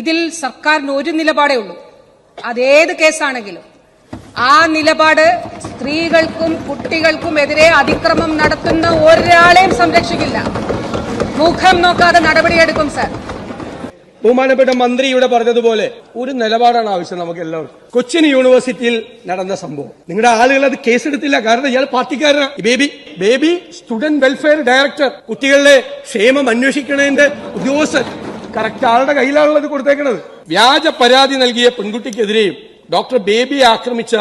ഇതിൽ സർക്കാരിന് ഒരു നിലപാടേ ഉള്ളൂ. അതേത് കേസാണെങ്കിലും ആ നിലപാട് സ്ത്രീകൾക്കും കുട്ടികൾക്കും എതിരെ അതിക്രമം നടത്തുന്ന ഒരാളെയും സംരക്ഷിക്കില്ല. മുഖം നോക്കാതെ നടപടിയെടുക്കും സർ. ബഹുമാനപ്പെട്ട മന്ത്രി ഇവിടെ പറഞ്ഞതുപോലെ ഒരു നിലപാടാണ് ആവശ്യം നമുക്ക് എല്ലാവർക്കും. കൊച്ചിൻ യൂണിവേഴ്സിറ്റിയിൽ നടന്ന സംഭവം. നിങ്ങളുടെ ആളുകൾ അത് കേസെടുത്തില്ല. കാരണം ഇയാൾ പാർട്ടിക്കാരനാണ് Baby Baby student welfare director. കുട്ടികളുടെ ക്ഷേമം അന്വേഷിക്കണതിന്റെ ഉദ്യോഗസ്ഥൻ. കറക്റ്റ് ആളുടെ കയ്യിലാണുള്ളത് കൊടുത്തേക്കണത്. വ്യാജ പരാതി നൽകിയ പെൺകുട്ടിക്കെതിരെയും ഡോക്ടർ ബേബി ആക്രമിച്ച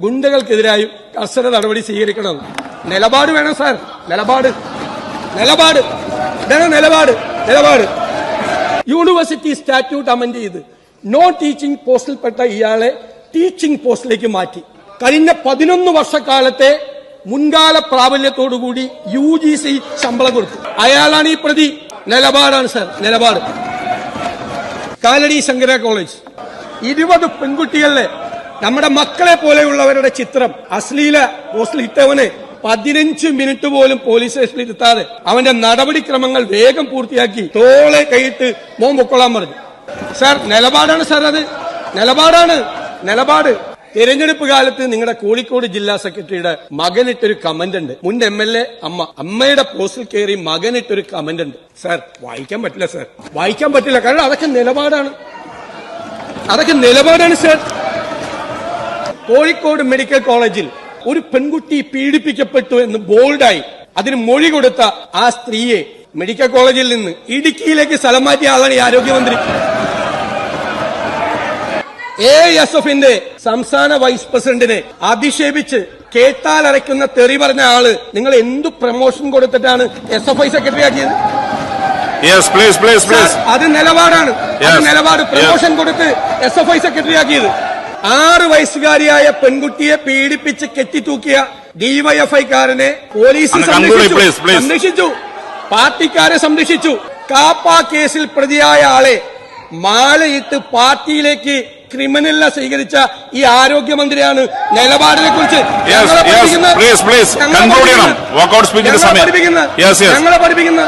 ഗുണ്ടകൾക്കെതിരായും കർശന നടപടി സ്വീകരിക്കണം. നിലപാട് വേണം സാർ. നിലപാട്. നിലപാട്. നിലപാട്. നിലപാട്. യൂണിവേഴ്സിറ്റി സ്റ്റാറ്റ്യൂട്ട് അമെന്റ് ചെയ്ത് നോൺ ടീച്ചിങ് പോസ്റ്റിൽപ്പെട്ട ഇയാളെ ടീച്ചിങ് പോസ്റ്റിലേക്ക് മാറ്റി. കഴിഞ്ഞ പതിനൊന്ന് വർഷക്കാലത്തെ മുൻകാല പ്രാബല്യത്തോടുകൂടി യു ജി സി ശമ്പളം കൊടുത്തു. അയാളാണ് ഈ പ്രതി. നിലപാടാണ് സർ. നിലപാട്. കാലടി ശങ്കര കോളേജ്. ഇരുപത് പെൺകുട്ടികളിലെ നമ്മുടെ മക്കളെ പോലെയുള്ളവരുടെ ചിത്രം അശ്ലീല പോസ്റ്റിൽ ഇട്ടവന് പതിനഞ്ച് മിനിറ്റ് പോലും പോലീസ് സ്റ്റേഷനിൽ ഇരുത്താതെ അവന്റെ നടപടിക്രമങ്ങൾ വേഗം പൂർത്തിയാക്കി തോളെ കൈയിട്ട് മോൻ പൊക്കൊള്ളാൻ പറഞ്ഞു. സാർ നിലപാടാണ് സാർ അത്. നിലപാടാണ്. നിലപാട്. തിരഞ്ഞെടുപ്പ് കാലത്ത് നിങ്ങളുടെ കോഴിക്കോട് ജില്ലാ സെക്രട്ടറിയുടെ മകനിട്ടൊരു കമന്റ് ഉണ്ട്. മുൻ എം എൽ എ അമ്മ അമ്മയുടെ പോസ്റ്റിൽ കയറി മകനിട്ടൊരു കമന്റ് ഉണ്ട്. സാർ വായിക്കാൻ പറ്റില്ല സാർ വായിക്കാൻ പറ്റില്ല കാരണം അതൊക്കെ നിലപാടാണ്. അതൊക്കെ നിലപാടാണ് സാർ കോഴിക്കോട് മെഡിക്കൽ കോളേജിൽ ഒരു പെൺകുട്ടി പീഡിപ്പിക്കപ്പെട്ടു എന്ന് ബോൾഡായി അതിന് മൊഴി കൊടുത്ത ആ സ്ത്രീയെ മെഡിക്കൽ കോളേജിൽ നിന്ന് ഇടുക്കിയിലേക്ക് സ്ഥലം മാറ്റിയ ആളാണ് ഈ ആരോഗ്യമന്ത്രി. എ എസ് എഫിന്റെ സംസ്ഥാന വൈസ് പ്രസിഡന്റിനെ അധിക്ഷേപിച്ച് കേട്ടാൽ അരയ്ക്കുന്ന തെറി പറഞ്ഞ ആൾ നിങ്ങൾ എന്തു പ്രമോഷൻ കൊടുത്തിട്ടാണ് എസ് എഫ് ഐ സെക്രട്ടറി ആക്കിയത്. അത് നിലപാടാണ്. അത് നിലപാട് പ്രമോഷൻ കൊടുത്ത് എസ് എഫ് ഐ സെക്രട്ടറി ആക്കിയത്. ആറ് വയസ്സുകാരിയായ പെൺകുട്ടിയെ പീഡിപ്പിച്ച് കെട്ടിത്തൂക്കിയ ഡിവൈഎഫ്ഐക്കാരനെ പോലീസ്. സംരക്ഷിച്ചു. പാർട്ടിക്കാരെ സംരക്ഷിച്ചു. കാപ്പ കേസിൽ പ്രതിയായ ആളെ മാലയിട്ട് പാർട്ടിയിലേക്ക് ക്രിമിനലിനെ സ്വീകരിച്ച ഈ ആരോഗ്യമന്ത്രിയാണ് നിലപാടിനെ കുറിച്ച് ഞങ്ങളെ പഠിപ്പിക്കുന്ന. ഞങ്ങളെ പഠിപ്പിക്കുന്ന